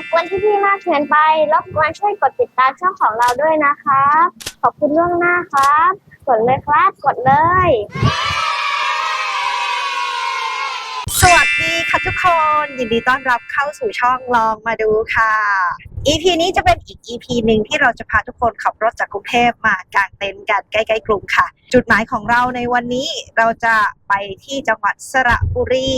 บกวนพี่ๆมากเกินไป รบกวนช่วยกดติดตามช่องของเราด้วยนะครับ ขอบคุณล่วงหน้าครับ กดเลยครับ กดเลย วัสดีค่ะทุกคนยินดีต้อนรับเข้าสู่ช่องลองมาดูค่ะ EP นี้จะเป็นอีก EP หนึ่งที่เราจะพาทุกคนขับรถจากกรุงเทพมากางเต็นท์กันใกล้ๆกรุงค่ะ จุดหมายของเราในวันนี้เราจะไปที่จังหวัดสระบุรี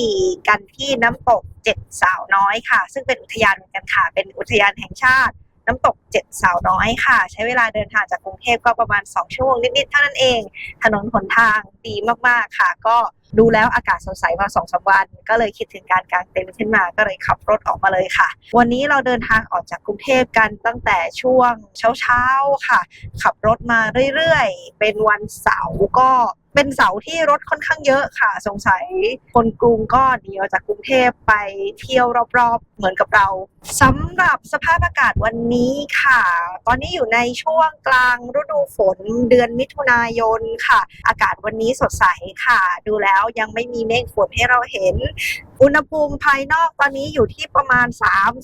กันที่น้ำตกเจ็ดสาวน้อยค่ะ ซึ่งเป็นอุทยานเหมือนกันค่ะ เป็นอุทยานแห่งชาติน้ำตกเจ็ดสาวน้อยค่ะ ใช้เวลาเดินทางจากกรุงเทพก็ประมาณ 2 ชั่วโมงนิดๆเท่านั้นเอง ถนนหนทางดีมากๆค่ะ ก็ ดูแล้วอากาศสดใสมาสองสามวัน ก็เลยคิดถึงการกางเต็นท์ขึ้นมาก็เลยขับรถออกมาเลยค่ะ วันนี้เราเดินทางออกจากกรุงเทพกันตั้งแต่ช่วงเช้าๆค่ะ ขับรถมาเรื่อยๆ เป็นวันเสาร์ก็เป็นเสาร์ที่รถค่อนข้างเยอะค่ะ สงสัยคนกรุงก็หนีออกจากกรุงเทพไปเที่ยวรอบๆ เหมือนกับเราสำหรับสภาพอากาศวันนี้ค่ะ ตอนนี้อยู่ในช่วงกลางฤดูฝนเดือนมิถุนายนค่ะ อากาศวันนี้สดใสค่ะ ดูแล้วยังไม่มีเมฆฝนให้เราเห็น อุณหภูมิภายนอกตอนนี้อยู่ที่ประมาณ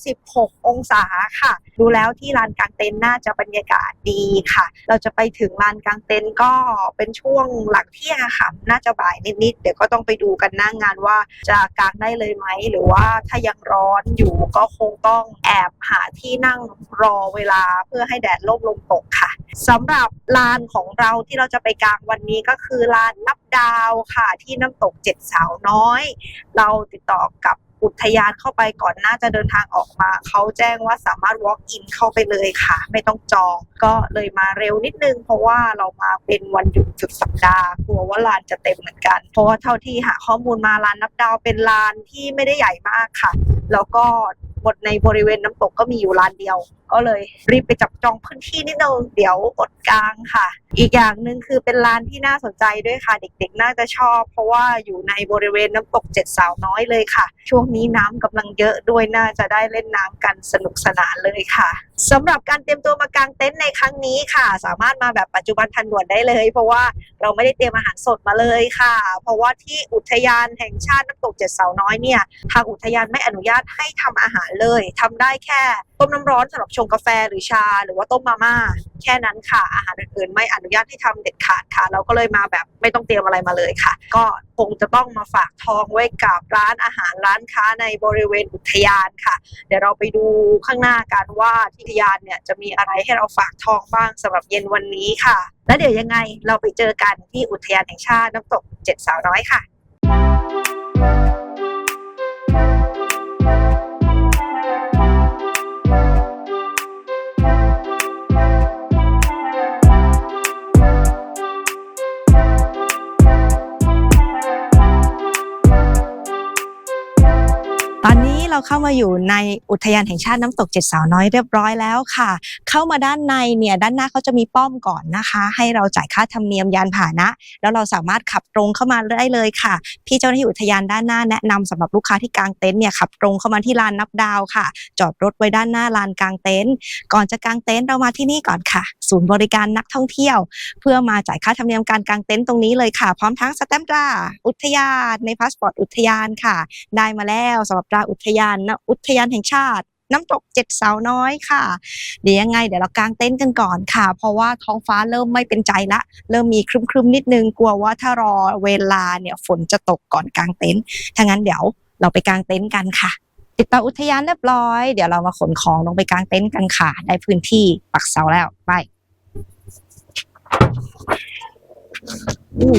36 องศาค่ะ ดูแล้วที่ลานกลางเต็นท์น่าจะบรรยากาศดีค่ะ เราจะไปถึงลานกลางเต็นท์ก็เป็นช่วงหลังเที่ยงค่ะ น่าจะบ่ายนิดๆ เดี๋ยวก็ต้องไปดูกันหน้างงานว่าจะกางได้เลยไหม หรือว่าถ้ายังร้อนอยู่ก็คงต้องแอบหาที่นั่งรอเวลาเพื่อให้แดดล่มลมตกค่ะสำหรับลานของเราที่เราจะไปกางวันนี้ก็คือลานนับดาวค่ะ ที่น้ำตกเจ็ดสาวน้อย เราติดต่อกับอุทยานเข้าไปก่อนหน่าจะเดินทางออกมา เขาแจ้งว่าสามารถ walk in เข้าไปเลยค่ะ ไม่ต้องจอง ก็เลยมาเร็วนิดนึง เพราะว่าเรามาเป็นวันหยุดสุดสัปดาห์กลัวว่าลานจะเต็มเหมือนกัน เพราะว่าเท่าที่หาข้อมูลมาลานนับดาวเป็นลานที่ไม่ได้ใหญ่มากค่ะ แล้วก็บทในบริเวณน้ำตกก็มีอยู่ลานเดียวก็เลยรีบไปจับจองพื้นที่นิดนึงเดี๋ยวอดกลางค่ะ อีกอย่างหนึ่งคือเป็นร้านที่น่าสนใจด้วยค่ะ เด็กๆ น่าจะชอบ เพราะว่าอยู่ในบริเวณน้ำตกเจ็ดสาวน้อยเลยค่ะ ช่วงนี้น้ำกำลังเยอะด้วยน่าจะได้เล่นน้ำกันสนุกสนานเลยค่ะสำหรับการเตรียมตัวมากางเต็นท์ในครั้งนี้ค่ะ สามารถมาแบบปัจจุบันทันด่วนได้เลย เพราะว่าเราไม่ได้เตรียมอาหารสดมาเลยค่ะ เพราะว่าที่อุทยานแห่งชาติน้ำตกเจ็ดสาวน้อยเนี่ยทางอุทยานไม่อนุญาตให้ทำอาหารเลยทำได้แค่ต้มน้ำร้อนสำหรับชงกาแฟหรือชาหรือว่าต้มมาม่าแค่นั้นค่ะ อาหารอื่นๆไม่อนุญาตให้ทำเด็ดขาดค่ะ เราก็เลยมาแบบไม่ต้องเตรียมอะไรมาเลยค่ะ ก็คงจะต้องมาฝากทองไว้กับร้านอาหารร้านค้าในบริเวณอุทยานค่ะ เดี๋ยวเราไปดูข้างหน้ากันว่าที่อุทยานเนี่ยจะมีอะไรให้เราฝากทองบ้างสำหรับเย็นวันนี้ค่ะ แล้วเดี๋ยวยังไงเราไปเจอกันที่อุทยานแห่งชาติน้ำตกเจ็ดสาวน้อยค่ะ เราเข้ามาอยู่ในอุทยานแห่งชาติน้ำตกเจ็ดสาวน้อยเรียบร้อยแล้วค่ะ เข้ามาด้านในเนี่ยด้านหน้าเขาจะมีป้อมก่อนนะคะ ให้เราจ่ายค่าธรรมเนียมยานพาหนะ แล้วเราสามารถขับตรงเข้ามาได้เลยค่ะ พี่เจ้าหน้าที่อุทยานด้านหน้าแนะนำสำหรับลูกค้าที่กางเต็นท์เนี่ยขับตรงเข้ามาที่ลานนับดาวค่ะ จอดรถไว้ด้านหน้าลานกางเต็นท์ก่อนจะกางเต็นท์เรามาที่นี่ก่อนค่ะ ศูนย์บริการนักท่องเที่ยว เพื่อมาจ่ายค่าธรรมเนียมการกางเต็นท์ตรงนี้เลยค่ะ พร้อมทั้งสแตมป์ตราอุทยานในพาสปอร์ตอุทยานค่ะ ได้มาแล้วสำหรับตราอุทยานนะอุทยานแห่งชาติ น้ำตกเจ็ดสาวน้อยค่ะ เดี๋ยวยังไง เดี๋ยวเรากางเต็นท์กันก่อนค่ะ เพราะว่าท้องฟ้าเริ่มไม่เป็นใจละ เริ่มมีครึมๆนิดนึงกลัวว่าถ้ารอเวลาเนี่ยฝนจะตกก่อนกางเต็นท์ถ้างั้นเดี๋ยวเราไปกางเต็นท์กันค่ะ ติดต่ออุทยานเรียบร้อย เดี๋ยวเรามาขนของลงไปกางเต็นท์กันค่ะ ได้พื้นที่ปักเสาแล้วไปอู้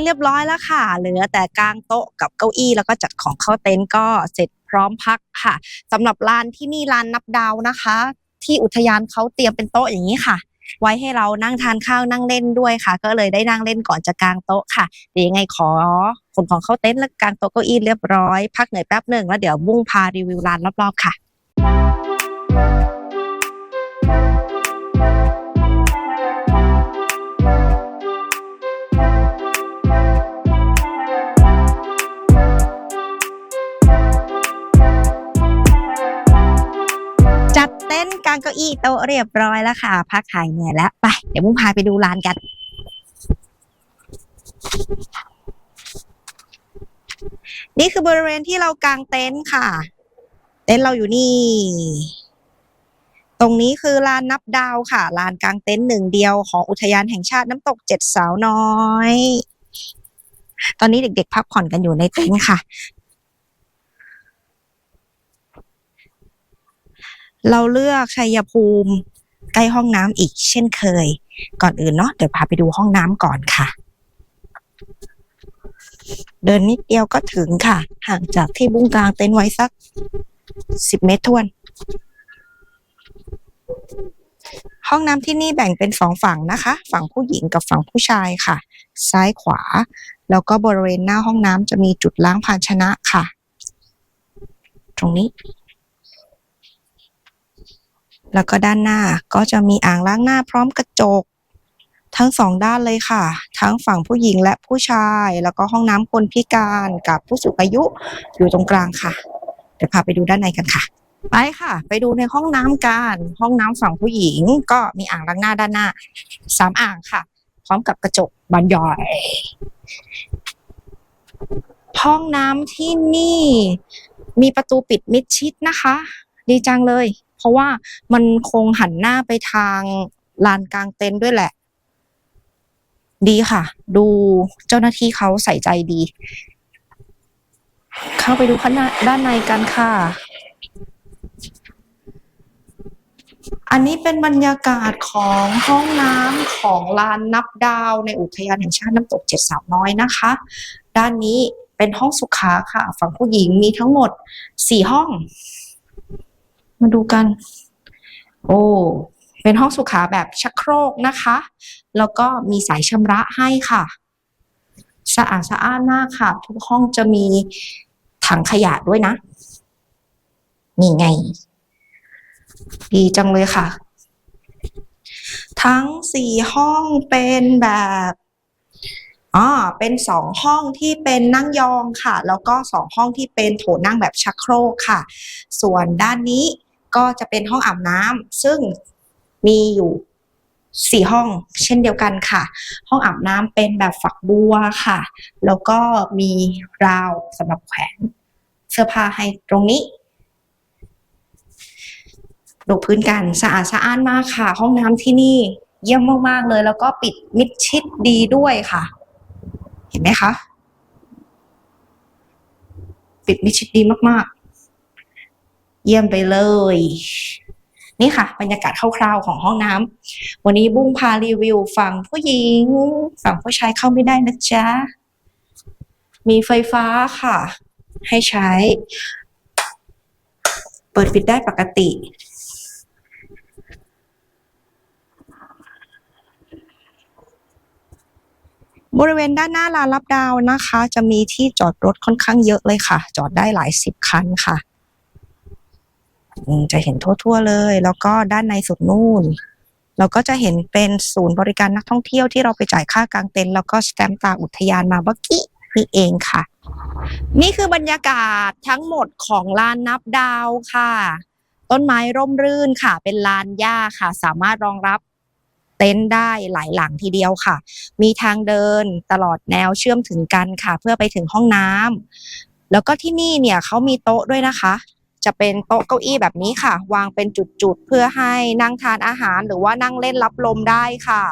เต็นท์เรียบร้อยแล้วค่ะ เหลือแต่กางโต๊ะกับเก้าอี้แล้วก็จัดของเข้าเต็นท์ก็เสร็จพร้อมพักค่ะสำหรับลานที่นี่ลานนับดาวนะคะ ที่อุทยานเขาเตรียมเป็นโต๊ะอย่างนี้ค่ะ ไว้ให้เรานั่งทานข้าวนั่งเล่นด้วยค่ะ ก็เลยได้นั่งเล่นก่อนจะกางโต๊ะค่ะเดี๋ยวยังไงขอขนของเข้าเต็นท์แล้วกางโต๊ะเก้าอี้เรียบร้อย พักเหนื่อยแป๊บหนึ่งแล้วเดี๋ยวบุ้งพารีวิวร้านรอบๆค่ะ เต็นท์กางเก้าอี้โต๊ะเรียบร้อยแล้วค่ะ พักหายเหนื่อยแล้วไป เดี๋ยวบุ้งพาไปดูร้านกัน นี่คือบริเวณที่เรากางเต็นท์ค่ะ เต็นท์เราอยู่นี่ ตรงนี้คือลานนับดาวค่ะ ลานกางเต็นท์หนึ่งเดียวของอุทยานแห่งชาติน้ำตกเจ็ดสาวน้อยตอนนี้เด็กๆ พักผ่อนกันอยู่ในเต็นท์ค่ะ เราเลือกชัยภูมิใกล้ห้องน้ำอีกเช่นเคย ก่อนอื่นเนาะเดี๋ยวพาไปดูห้องน้ำก่อนค่ะ เดินนิดเดียวก็ถึงค่ะ ห่างจากที่บุ้งกลางเต็นท์ไว้สักสิบเมตรทวน ห้องน้ำที่นี่แบ่งเป็นสองฝั่งนะคะ ฝั่งผู้หญิงกับฝั่งผู้ชายค่ะ ซ้ายขวา แล้วก็บริเวณหน้าห้องน้ำจะมีจุดล้างภาชนะค่ะ ตรงนี้ แล้วก็ด้านหน้าก็จะมีอ่างล้างหน้าพร้อมกระจก ทั้งสองด้านเลยค่ะ ทั้งฝั่งผู้หญิงและผู้ชาย แล้วก็ห้องน้ำคนพิการกับผู้สูงอายุอยู่ตรงกลางค่ะ เดี๋ยวพาไปดูด้านในกันค่ะ ไปค่ะ ไปดูในห้องน้ำกัน ห้องน้ำฝั่งผู้หญิงก็มีอ่างล้างหน้าด้านหน้าสามอ่างค่ะ พร้อมกับกระจกบานใหญ่ห้องน้ำที่นี่มีประตูปิดมิดชิดนะคะ ดีจังเลย เพราะว่ามันคงหันหน้าไปทางลานกลางเต็นท์ด้วยแหละ ดีค่ะ ดูเจ้าหน้าที่เขาใส่ใจดี เข้าไปดูข้างหน้าด้านในกันค่ะ อันนี้เป็นบรรยากาศของห้องน้ำของลานนับดาวในอุทยานแห่งชาติน้ำตกเจ็ดสาวน้อยนะคะ ด้านนี้เป็นห้องสุขาค่ะ ฝั่งผู้หญิงมีทั้งหมดสี่ห้อง มาดูกัน โอ้เป็นห้องสุขาแบบชักโครกนะคะ แล้วก็มีสายชำระให้ค่ะ สะอาดสะอ้านมากค่ะ ทุกห้องจะมีถังขยะด้วยนะ นี่ไง ดีจังเลยค่ะ ทั้งสี่ห้องเป็นแบบอ๋อเป็นสองห้องที่เป็นนั่งยองค่ะ แล้วก็สองห้องที่เป็นโถนั่งแบบชักโครกค่ะ ส่วนด้านนี้ ก็จะเป็นห้องอาบน้ำซึ่งมีอยู่สี่ห้องเช่นเดียวกันค่ะ ห้องอาบน้ำเป็นแบบฝักบัวค่ะ แล้วก็มีราวสำหรับแขวนเสื้อผ้าให้ตรงนี้ดูพื้นกันสะอาดสะอ้านมากค่ะ ห้องน้ำที่นี่เยี่ยมมากๆเลย แล้วก็ปิดมิดชิดดีด้วยค่ะ เห็นไหมคะ ปิดมิดชิดดีมากๆ เยี่ยมไปเลย นี่ค่ะ บรรยากาศคร่าวๆของห้องน้ำวันนี้บุ้งพารีวิวฝั่งผู้หญิง ฝั่งผู้ชายเข้าไม่ได้นะจ๊ะ มีไฟฟ้าค่ะ ให้ใช้ เปิดปิดได้ปกติบริเวณด้านหน้าลานรับดาวนะคะ จะมีที่จอดรถค่อนข้างเยอะเลยค่ะ จอดได้หลายสิบคันค่ะ จะเห็นทั่ว ๆ เลย แล้วก็ด้านในสุดนู่น เราก็จะเห็นเป็นศูนย์บริการนักท่องเที่ยวที่เราไปจ่ายค่ากางเต็นท์แล้วก็สแตมป์ตาอุทยานมาเมื่อกี้นี่เองค่ะ นี่คือบรรยากาศทั้งหมดของลานนับดาวค่ะ ต้นไม้ร่มรื่นค่ะ เป็นลานหญ้าค่ะ สามารถรองรับเต็นท์ได้หลายหลังทีเดียวค่ะ มีทางเดินตลอดแนวเชื่อมถึงกันค่ะ เพื่อไปถึงห้องน้ำแล้วก็ที่นี่เนี่ยเขามีโต๊ะด้วยนะคะ จะเป็นโต๊ะเก้าอี้แบบนี้ค่ะ วางเป็นจุดๆ เพื่อให้นั่งทานอาหาร หรือว่านั่งเล่นรับลมได้ค่ะ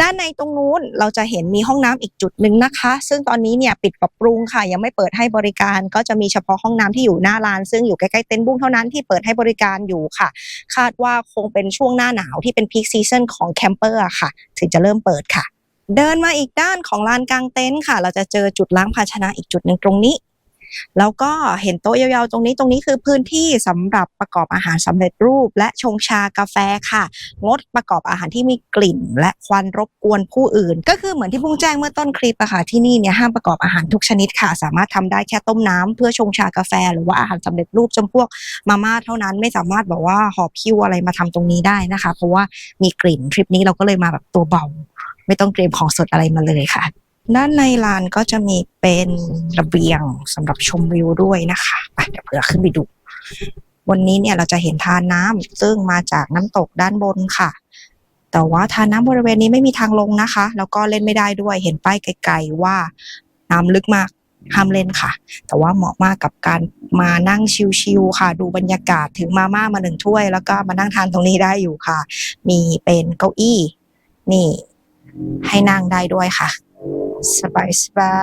ด้านในตรงนู้นเราจะเห็นมีห้องน้ำอีกจุดหนึ่งนะคะ ซึ่งตอนนี้เนี่ยปิดปรับปรุงค่ะ ยังไม่เปิดให้บริการ ก็จะมีเฉพาะห้องน้ำที่อยู่หน้าลาน ซึ่งอยู่ใกล้ๆเต็นท์บุ้งเท่านั้นที่เปิดให้บริการอยู่ค่ะ คาดว่าคงเป็นช่วงหน้าหนาวที่เป็นพีคซีซันของแคมเปอร์ค่ะ ถึงจะเริ่มเปิดค่ะ เดินมาอีกด้านของลานกลางเต็นท์ค่ะ เราจะเจอจุดล้างภาชนะอีกจุดหนึ่งตรงนี้ แล้วก็เห็นโต๊ะยาวๆตรงนี้ตรงนี้คือพื้นที่สำหรับประกอบอาหารสำเร็จรูป และชงชากาแฟค่ะ งดประกอบอาหารที่มีกลิ่น และควันรบกวนผู้อื่น ก็คือเหมือนที่พุ่งแจ้งเมื่อต้นคลิปอะค่ะที่นี่เนี่ยห้ามประกอบอาหารทุกชนิดค่ะ สามารถทำได้แค่ต้มน้ำเพื่อชงชากาแฟ หรือว่าอาหารสำเร็จรูปจำพวกมาม่าเท่านั้นไม่สามารถแบบว่าหอบพิ้วอะไรมาทำตรงนี้ได้นะคะ เพราะว่ามีกลิ่นทริปนี้เราก็เลยมาแบบตัวเบา ไม่ต้องเตรียมของสดอะไรมาเลยค่ะ ด้านในลานก็จะมีเป็นระเบียงสำหรับชมวิวด้วยนะคะไปเดี๋ยวเผื่อขึ้นไปดู วันนี้เนี่ยเราจะเห็นทานน้ำซึ่งมาจากน้ำตกด้านบนค่ะ แต่ว่าทานน้ำบริเวณนี้ไม่มีทางลงนะคะ แล้วก็เล่นไม่ได้ด้วยเห็นป้ายไกลๆว่าน้ำลึกมากห้ามเล่นค่ะ แต่ว่าเหมาะมากกับการมานั่งชิลๆค่ะ ดูบรรยากาศถึงมาม่ามาหนึ่งถ้วย แล้วก็มานั่งทานตรงนี้ได้อยู่ค่ะ มีเป็นเก้าอี้ นี่ ให้นั่งได้ด้วยค่ะ สบายสบา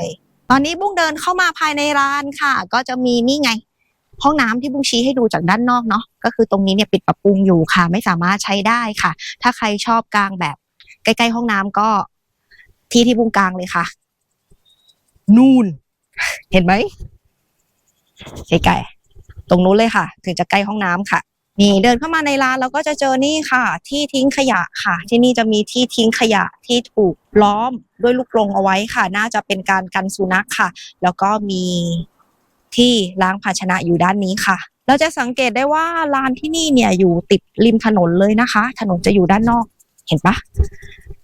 ยๆตอนนี้บุ้งเดินเข้ามาภายในร้านค่ะ ก็จะมีนี่ไง ห้องน้ำที่บุ้งชี้ให้ดูจากด้านนอกเนาะก็คือตรงนี้เนี่ยปิดปรับปรุงอยู่ค่ะ ไม่สามารถใช้ได้ค่ะ ถ้าใครชอบกลางแบบ ใกล้ๆห้องน้ำก็ที่ที่บุ้งกลางเลยค่ะ นู่นเห็นไหมใกล้ๆตรงนู้นเลยค่ะ ถึงจะใกล้ห้องน้ำค่ะ นี่เดินเข้ามาในร้านเราก็จะเจอนี่ค่ะ ที่ทิ้งขยะค่ะ ที่นี่จะมีที่ทิ้งขยะที่ถูกล้อมด้วยลูกกรงเอาไว้ค่ะ น่าจะเป็นการกันสุนัขค่ะ แล้วก็มีที่ล้างภาชนะอยู่ด้านนี้ค่ะ เราจะสังเกตได้ว่าร้านที่นี่เนี่ยอยู่ติดริมถนนเลยนะคะ ถนนจะอยู่ด้านนอกเห็นปะ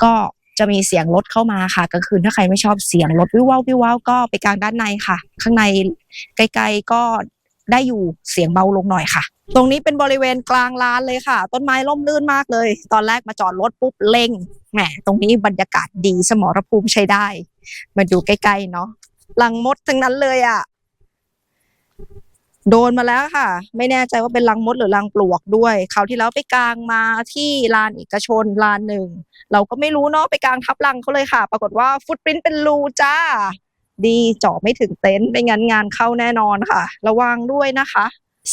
ก็จะมีเสียงรถเข้ามาค่ะกลางคืนถ้าใครไม่ชอบเสียงรถวิววาววิววาวก็ไปกลางด้านในค่ะ ข้างในไกลๆก็ ได้อยู่เสียงเบาลงหน่อยค่ะ ตรงนี้เป็นบริเวณกลางร้านเลยค่ะ ต้นไม้ร่มรื่นมากเลย ตอนแรกมาจอดรถปุ๊บเล็งแหมตรงนี้บรรยากาศดีสมรภูมิใช้ได้ มาดูใกล้ๆเนาะลังมดทั้งนั้นเลยอะ่ะโดนมาแล้วค่ะ ไม่แน่ใจว่าเป็นรังมดหรือรังปลวกด้วยคราวที่แล้วไปกลางมาที่ลานเอกชนลานหนึ่ง เราก็ไม่รู้เนาะไปกลางทับรังเขาเลยค่ะ ปรากฏว่าฟุตปรินเป็นรูจ้า ดีเจาะไม่ถึงเต็นท์ไม่งั้นงานเข้าแน่นอนค่ะ ระวังด้วยนะคะ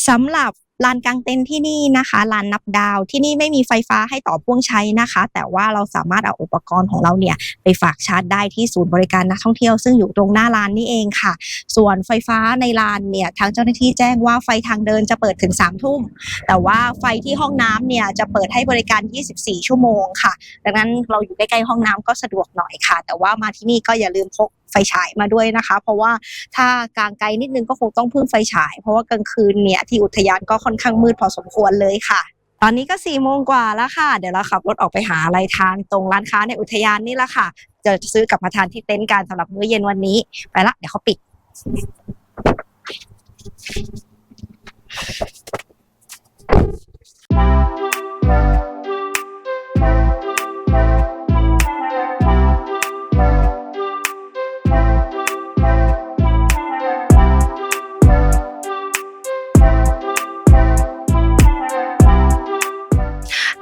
สำหรับลานกลางเต็นท์ที่นี่นะคะลานนับดาวที่นี่ไม่มีไฟฟ้าให้ต่อพ่วงใช้นะคะ แต่ว่าเราสามารถเอาอุปกรณ์ของเราเนี่ยไปฝากชาร์จได้ที่ศูนย์บริการนักท่องเที่ยว ซึ่งอยู่ตรงหน้าลานนี่เองค่ะ ส่วนไฟฟ้าในลานเนี่ยทางเจ้าหน้าที่แจ้งว่าไฟทางเดินจะเปิดถึง3ามทุ่มแต่ว่าไฟที่ห้องน้ำเนี่ยจะเปิดให้บริการ 24 ชั่วโมงค่ะ ดังนั้นเราอยู่ใกล้ๆห้องน้ำก็สะดวกหน่อยค่ะ แต่ว่ามาที่นี่ก็อย่าลืมพก ไฟฉายมาด้วยนะคะ เพราะว่าถ้ากลางไกลนิดนึงก็คงต้องพึ่งไฟฉาย เพราะว่ากลางคืนเนี่ยที่อุทยานก็ค่อนข้างมืดพอสมควรเลยค่ะตอนนี้ก็สี่โมงกว่าแล้วค่ะ เดี๋ยวเราขับรถออกไปหาอะไรทานตรงร้านค้าในอุทยานนี่แหละค่ะ จะซื้อกลับมาทานที่เต็นท์กันสำหรับมื้อเย็นวันนี้ ไปละ เดี๋ยวเขาปิด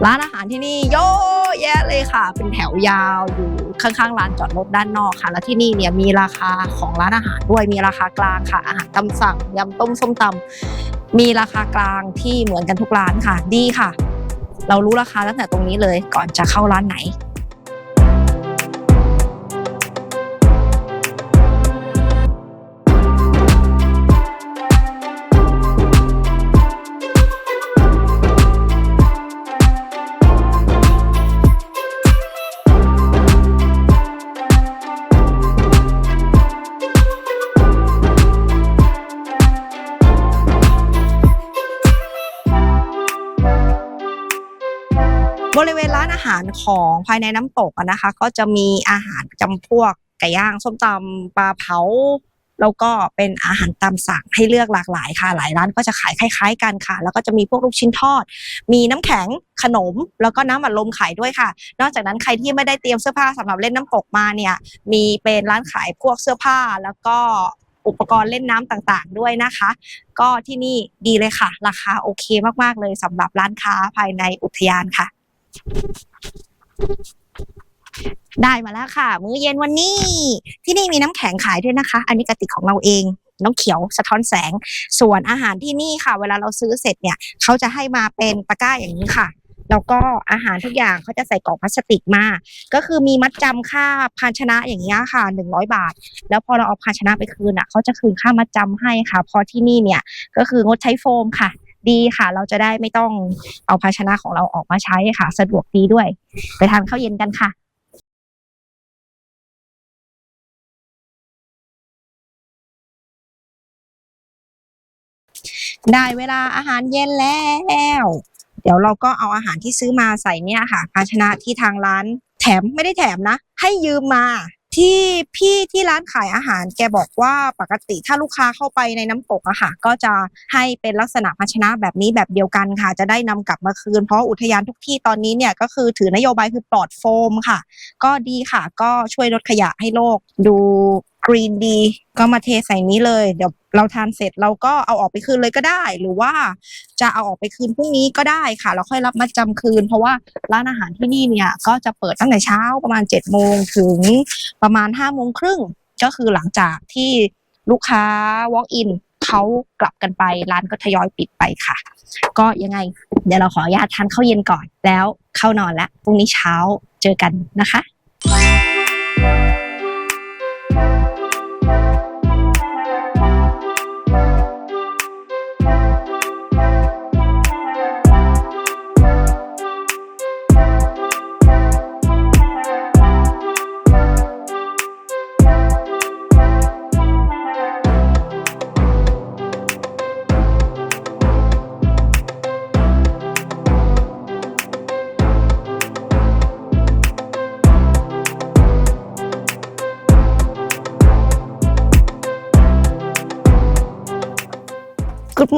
ร้านอาหารที่นี่เยอะแยะเลยค่ะ เป็นแถวยาวอยู่ข้างๆลานจอดรถด้านนอกค่ะ แล้วที่นี่เนี่ยมีราคาของร้านอาหารด้วยมีราคากลางค่ะ อาหารตำสั่งยำต้มส้มตำมีราคากลางที่เหมือนกันทุกร้านค่ะ ดีค่ะ เรารู้ราคาตั้งแต่ตรงนี้เลยก่อนจะเข้าร้านไหนายในน้ำตกนะคะ ก็จะมีอาหารจำพวกไก่ย่างส้มตำปลาเผาแล้วก็เป็นอาหารตามสั่งให้เลือกหลากหลายค่ะ หลายร้านก็จะขายคล้ายๆกันค่ะ แล้วก็จะมีพวกลูกชิ้นทอด มีน้ำแข็งขนม แล้วก็น้ำอัดลมขายด้วยค่ะ นอกจากนั้นใครที่ไม่ได้เตรียมเสื้อผ้าสำหรับเล่นน้ำตกมาเนี่ยมีเป็นร้านขายพวกเสื้อผ้าแล้วก็อุปกรณ์เล่นน้ำต่างๆ ด้วยนะคะ ก็ที่นี่ดีเลยค่ะ ราคาโอเคมากๆเลยสำหรับร้านค้าภายในอุทยานค่ะ ได้มาแล้วค่ะ มื้อเย็นวันนี้ ที่นี่มีน้ำแข็งขายด้วยนะคะ อันนี้กระติกของเราเองน้องเขียวสะท้อนแสง ส่วนอาหารที่นี่ค่ะ เวลาเราซื้อเสร็จเนี่ย เขาจะให้มาเป็นตะกร้าอย่างนี้ค่ะ แล้วก็อาหารทุกอย่างเขาจะใส่กล่องพลาสติกมา ก็คือมีมัดจำค่าภาชนะอย่างเงี้ยค่ะหนึ่งร้อยบาท แล้วพอเราเอาภาชนะไปคืนอะเขาจะคืนค่ามัดจำให้ค่ะเพอที่นี่เนี่ยก็คืองดใช้โฟมค่ะ ดีค่ะ เราจะได้ไม่ต้องเอาภาชนะของเราออกมาใช้ค่ะ สะดวกดีด้วย ไปทานข้าวเย็นกันค่ะได้เวลาอาหารเย็นแล้ว เดี๋ยวเราก็เอาอาหารที่ซื้อมาใส่เนี่ยค่ะ ภาชนะที่ทางร้านแถมไม่ได้แถมนะ ให้ยืมมา ที่พี่ที่ร้านขายอาหารแกบอกว่าปกติถ้าลูกค้าเข้าไปในน้ำตกอะค่ะ ก็จะให้เป็นลักษณะภาชนะแบบนี้แบบเดียวกันค่ะ จะได้นำกลับมาคืนเพราะอุทยานทุกที่ตอนนี้เนี่ยก็คือถือนโยบายคือปลอดโฟมค่ะ ก็ดีค่ะ ก็ช่วยลดขยะให้โลกดู กรีนดีก็มาเทใส่นี้เลย เดี๋ยวเราทานเสร็จเราก็เอาออกไปคืนเลยก็ได้ หรือว่าจะเอาออกไปคืนพรุ่งนี้ก็ได้ค่ะเราค่อยรับมัดจำคืน เพราะว่าร้านอาหารที่นี่เนี่ยก็จะเปิดตั้งแต่เช้าประมาณ7จ็ดโมงถึงประมาณ5้าโมงครึ่งก็คือหลังจากที่ลูกค้า walk in เขากลับกันไปร้านก็ทยอยปิดไปค่ะ ก็ยังไง เดี๋ยวเราขออนุญาตทานข้าวเย็นก่อนแล้วเข้านอนแล้วพรุ่งนี้เช้าเจอกันนะคะ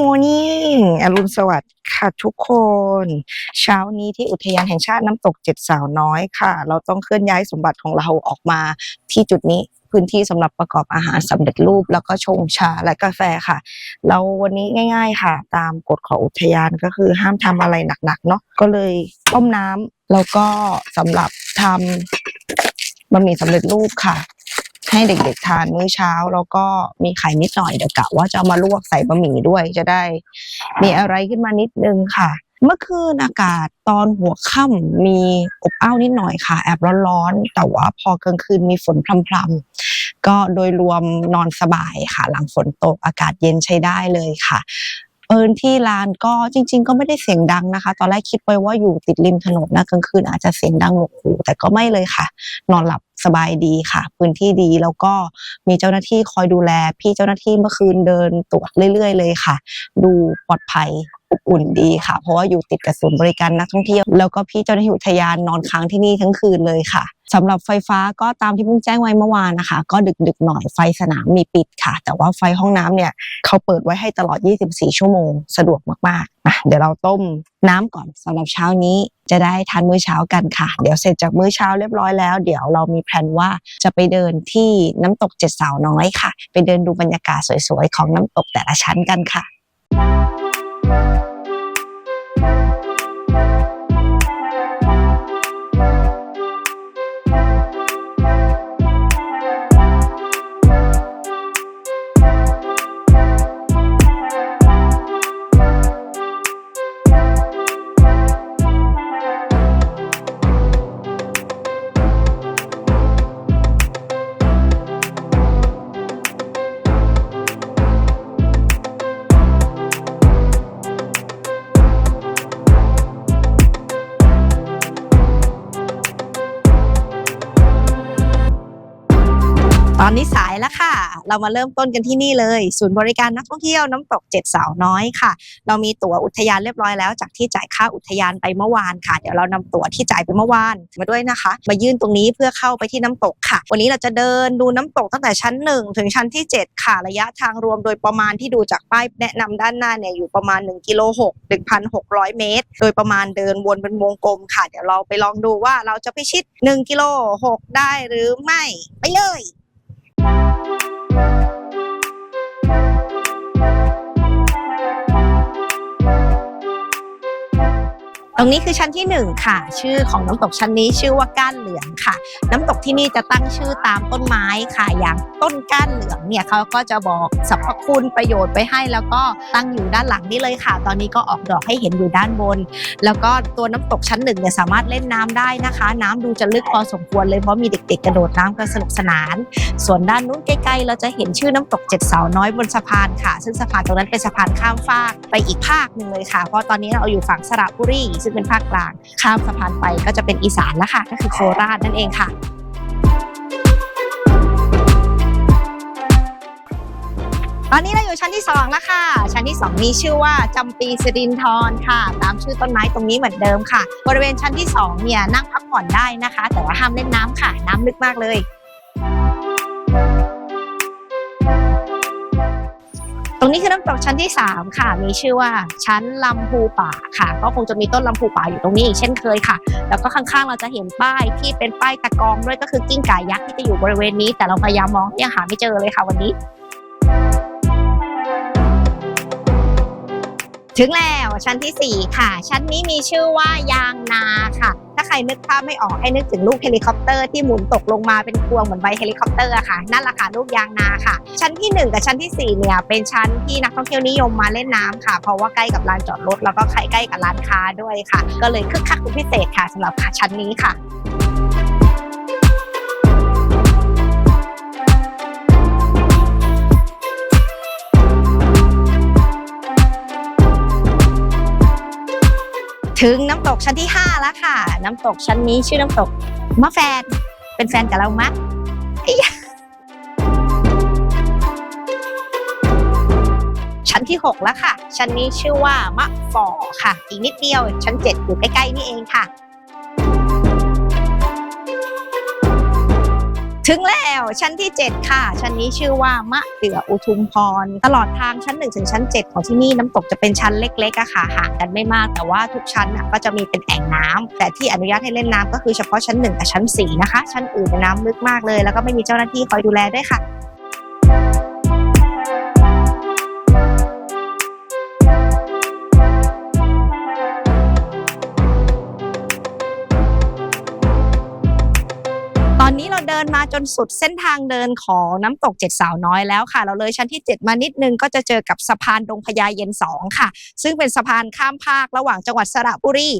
morning อรุณสวัสดิ์ค่ะทุกคน เช้านี้ที่อุทยานแห่งชาติน้ำตกเจ็ดสาวน้อยค่ะ เราต้องเคลื่อนย้ายสมบัติของเราออกมาที่จุดนี้พื้นที่สำหรับประกอบอาหารสำเร็จรูป แล้วก็ชงชาและกาแฟค่ะ เราวันนี้ง่าย ๆค่ะ ตามกฎของอุทยานก็คือห้ามทำอะไรหนักๆเนาะก็เลยต้มน้ำแล้วก็สำหรับทำบะหมี่สำเร็จรูปค่ะ ให้เด็กๆทานมื้อเช้า แล้วก็มีไข่นิดหน่อยเดี๋ยวกะว่าจะเอามาลวกใส่บะหมี่ด้วยจะได้ มีอะไรขึ้นมานิดนึงค่ะ เมื่อคืนอากาศตอนหัวค่ำมีอบอ้าวนิดหน่อยค่ะ แอบร้อนๆแต่ว่าพอกลางคืนมีฝนพรำๆก็โดยรวมนอนสบายค่ะ หลังฝนตกอากาศเย็นใช้ได้เลยค่ะเอินที่ลานก็จริง ๆ ก็ไม่ได้เสียงดังนะคะ ตอนแรกคิดไว้ว่าอยู่ติดริมถนนนะกลางคืนอาจจะเสียงดังหนวกหูแต่ก็ไม่เลยค่ะ นอนหลับ สบายดีค่ะ พื้นที่ดีแล้วก็มีเจ้าหน้าที่คอยดูแล พี่เจ้าหน้าที่เมื่อคืนเดินตรวจเรื่อย ๆ เลยค่ะ ดูปลอดภัย อบอุ่นดีค่ะ เพราะว่าอยู่ติดกับศูนย์บริการนักท่องเที่ยว แล้วก็พี่เจ้าหน้าที่อุทยานนอนค้างที่นี่ทั้งคืนเลยค่ะสำหรับไฟฟ้าก็ตามที่เพิ่งแจ้งไว้เมื่อวานนะคะ ก็ดึกๆหน่อยไฟสนามมีปิดค่ะ แต่ว่าไฟห้องน้ำเนี่ยเขาเปิดไว้ให้ตลอด 24 ชั่วโมง สะดวกมากๆนะเดี๋ยวเราต้มน้ำก่อนสำหรับเช้านี้จะได้ทานมื้อเช้ากันค่ะ เดี๋ยวเสร็จจากมื้อเช้าเรียบร้อยแล้ว เดี๋ยวเรามีแผนว่าจะไปเดินที่น้ำตกเจ็ดสาวน้อยค่ะ ไปเดินดูบรรยากาศสวยๆของน้ำตกแต่ละชั้นกันค่ะ แล้วค่ะ เรามาเริ่มต้นกันที่นี่เลย ศูนย์บริการนักท่องเที่ยวน้ำตกเจ็ดสาวน้อยค่ะ เรามีตั๋วอุทยานเรียบร้อยแล้ว จากที่จ่ายค่าอุทยานไปเมื่อวานค่ะ เดี๋ยวเรานำตั๋วที่จ่ายไปเมื่อวานมาด้วยนะคะ มายื่นตรงนี้เพื่อเข้าไปที่น้ำตกค่ะ วันนี้เราจะเดินดูน้ำตกตั้งแต่ชั้นหนึ่งถึงชั้นที่ 7 ค่ะระยะทางรวมโดยประมาณที่ดูจากป้ายแนะนำด้านหน้าเนี่ยอยู่ประมาณ1กิโล6 1,600เมตร โดยประมาณเดินวนเป็นวงกลมค่ะ เดี๋ยวเราไปลองดูว่าเราจะพิชิต1กิโล6ได้หรือไม่ไปเลย รรงนี้คือชั้นที่หนึ่งค่ะ ชื่อของน้ำตกชั้นนี้ชื่อว่าก้านเหลืองค่ะ น้ำตกที่นี่จะตั้งชื่อตามต้นไม้ค่ะ อย่างต้นก้านเหลืองเนี่ยเขาก็จะบอกสรรพคุณประโยชน์ไปให้ แล้วก็ตั้งอยู่ด้านหลังนี่เลยค่ะ ตอนนี้ก็ออกดอกให้เห็นอยู่ด้านบน แล้วก็ตัวน้ำตกชั้นหนึ่งเนี่ยสามารถเล่นน้ำได้นะคะ น้ำดูจะลึกพอสมควรเลยเพราะมีเด็ก ๆ กระโดดน้ำกันสนุกสนาน ส่วนด้านนู้นใกล้ๆเราจะเห็นชื่อน้ำตกเจ็ดเสาน้อยบนสะพานค่ะ ซึ่งสะพานตรงนั้นเป็นสะพานข้ามฟากไปอีกภาคหนึ่งเลยค่ะ เพราะตอนนี้เราอยู่ฝั่งสระบุรีซึ่งเป็นภาคกลาง ข้ามสะพานไปก็จะเป็นอีสานแล้วค่ะ ก็คือโคราชนั่นเองค่ะตอนนี้เราอยู่ชั้นที่2แล้วค่ะ ชั้นที่ 2 มีชื่อว่าจำปีสิรินทรค่ะ ตามชื่อต้นไม้ตรงนี้เหมือนเดิมค่ะ บริเวณชั้นที่2เนี่ยนั่งพักผ่อนได้นะคะ แต่ว่าห้ามเล่นน้ำค่ะ น้ำลึกมากเลย รงนี้คือน้ำตกชั้นที่ 3 ค่ะ มีชื่อว่าชั้นลำพูป่าค่ะ ก็คงจะมีต้นลำพูป่าอยู่ตรงนี้อีกเช่นเคยค่ะ แล้วก็ข้างๆเราจะเห็นป้ายที่เป็นป้ายตะกองด้วยก็คือกิ้งก่ายักษ์ที่จะอยู่บริเวณนี้ แต่เราพยายามมองยังหาไม่เจอเลยค่ะวันนี้ ถึงแล้วชั้นทีสี่ 4 ค่ะ ชั้นนี้มีชื่อว่ายางนาค่ะ ถ้าใครนึกภาพไม่ออกให้นึกถึงลูกเฮลิคอปเตอร์ที่หมุนตกลงมาเป็นพวงเหมือนใบเฮลิคอปเตอร์อะค่ะนั่นแหละค่ะลูกยางนาค่ะ ชั้นที่ 1 กับชั้นทีสี่ 4 เนี่ยเป็นชั้นที่นักท่องเที่ยวนิยมมาเล่นน้ำค่ะ เพราะว่าใกล้กับลานจอดรถแล้วก็ใกล้กับร้านค้าด้วยค่ะ ก็เลยคึกคักเป็นพิเศษค่ะสำหรับชั้นนี้ค่ะ ถึงน้ำตกชั้นที่ 5 แล้วค่ะ น้ำตกชั้นนี้ชื่อน้ำตกมะแฟน เป็นแฟนกับเรามะชั้นที่ 6 แล้วค่ะ ชั้นนี้ชื่อว่ามะฟอค่ะ อีกนิดเดียว ชั้น 7 อยู่ใกล้ ๆ นี่เองค่ะ ถึงแล้วชั้นที่ 7 ค่ะ ชั้นนี้ชื่อว่ามะเตื่ออุทุมพร ตลอดทางชั้น 1 ถึงชั้น 7 ของที่นี่น้ำตกจะเป็นชั้นเล็กๆอะค่ะห่างกันไม่มากแต่ว่าทุกชั้นก็จะมีเป็นแอ่งน้ำแต่ที่อนุญาตให้เล่นน้ำก็คือเฉพาะชั้น 1 กับชั้น 4 นะคะ ชั้นอื่นน้ำลึกมากเลย แล้วก็ไม่มีเจ้าหน้าที่คอยดูแลด้วยค่ะ นนี้เราเดินมาจนสุดเส้นทางเดินของน้ำตกเจ็ดสาวน้อยแล้วค่ะ เราเลยชั้นที่ 7 มานิดนึงก็จะเจอกับสะพานดงพญาเย็น2ค่ะ ซึ่งเป็นสะพานข้ามภาคระหว่างจังหวัดสระบุรี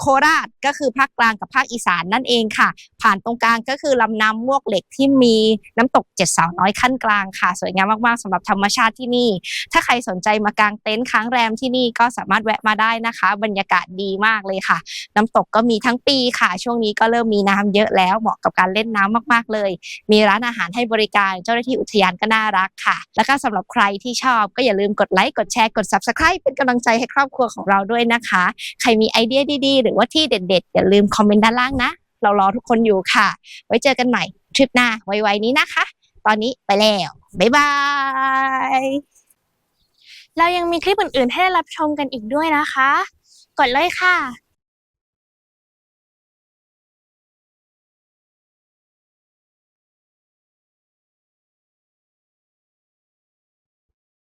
โคราชก็คือภาคกลางกับภาคอีสานนั่นเองค่ะ ผ่านตรงกลางก็คือลำน้ำมวกเหล็กที่มีน้ำตกเจ็ดสาวน้อยขั้นกลางค่ะ สวยงามมากๆสำหรับธรรมชาติที่นี่ ถ้าใครสนใจมากางเต็นท์ค้างแรมที่นี่ก็สามารถแวะมาได้นะคะ บรรยากาศดีมากเลยค่ะ น้ำตกก็มีทั้งปีค่ะ ช่วงนี้ก็เริ่มมีน้ำเยอะแล้วเหมาะกับการเล่นน้ำมากๆเลย มีร้านอาหารให้บริการเจ้าหน้าที่อุทยานก็น่ารักค่ะ แล้วก็สำหรับใครที่ชอบก็อย่าลืมกดไลค์กดแชร์กด subscribe เป็นกำลังใจให้ครอบครัวของเราด้วยนะคะ ใครมีไอเดียดีๆหรือว่าที่เด็ดๆ อย่าลืมคอมเมนต์ด้านล่างนะ เรารอทุกคนอยู่ค่ะ ไว้เจอกันใหม่ทริปหน้าไวๆนี้นะคะ ตอนนี้ไปแล้ว บ๊ายบาย เรายังมีคลิปอื่นๆ ให้ได้รับชมกันอีกด้วยนะคะ กดเลยค่ะ